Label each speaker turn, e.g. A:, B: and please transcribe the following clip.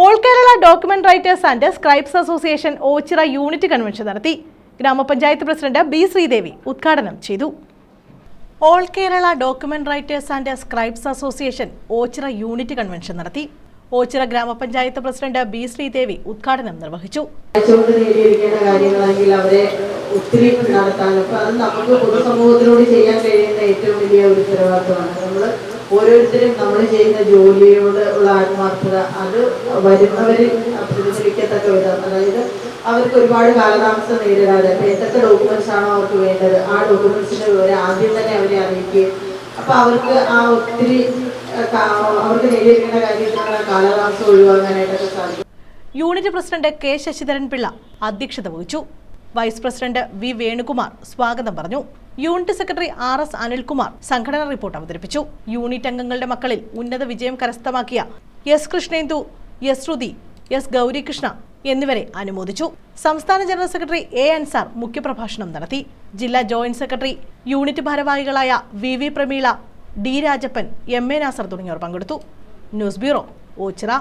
A: All Kerala document writers and scribes association Oachira unit convention നടത്തി. ഗ്രാമപഞ്ചായത്ത് president B Sreedevi ഉദ്ഘാടനം ചെയ്തു. All Kerala document writers and scribes association Oachira unit convention നടത്തി. ഓച്ചിറ ഗ്രാമപഞ്ചായത്ത് president B Sreedevi ഉദ്ഘാടനം നിർവഹിച്ചു.
B: ഒത്തിരി നടത്താനും അത് നമുക്ക് പൊതുസമൂഹത്തിലൂടെ ചെയ്യാൻ കഴിയുന്ന ഏറ്റവും വലിയ ഒരു ഉത്തരവാദിത്വമാണ് നമ്മൾ ഓരോരുത്തരും നമ്മൾ ചെയ്യുന്ന ജോലിയോട് ഉള്ള ആത്മാർത്ഥത അത് വരുന്നവരിൽ പ്രതിഫലിക്കത്തക്ക വിധം. അതായത് അവർക്ക് ഒരുപാട് കാലതാമസം നേരിടാതെ അപ്പൊ എന്തൊക്കെ ഡോക്യുമെന്റ്സ് ആണോ അവർക്ക് വേണ്ടത് ആ ഡോക്യുമെന്റ്സിന്റെ വിവരം ആദ്യം തന്നെ അവരെ അറിയിക്കുകയും അപ്പൊ അവർക്ക് ആ ഒത്തിരി അവർക്ക് നേരിടേണ്ട കാര്യത്തിനുള്ള കാലതാമസം ഒഴിവാക്കാനായിട്ടൊക്കെ സാധിക്കും.
A: Unit president K Sasidharan Pillai അധ്യക്ഷത വഹിച്ചു. വൈസ് പ്രസിഡന്റ് വി വേണുകുമാർ സ്വാഗതം പറഞ്ഞു. Unit secretary R S Anilkumar സംഘടനാ റിപ്പോർട്ട് അവതരിപ്പിച്ചു. യൂണിറ്റ് അംഗങ്ങളുടെ മക്കളിൽ ഉന്നത വിജയം കരസ്ഥമാക്കിയ S Krishnendu S Sruthi S Gaurikrishna എന്നിവരെ അനുമോദിച്ചു. സംസ്ഥാന ജനറൽ സെക്രട്ടറി എ അൻസാർ മുഖ്യപ്രഭാഷണം നടത്തി. ജില്ലാ ജോയിന്റ് സെക്രട്ടറി യൂണിറ്റ് ഭാരവാഹികളായ V V Prameela D Rajappan M A Nasar തുടങ്ങിയവർ പങ്കെടുത്തു. News bureau Oachira.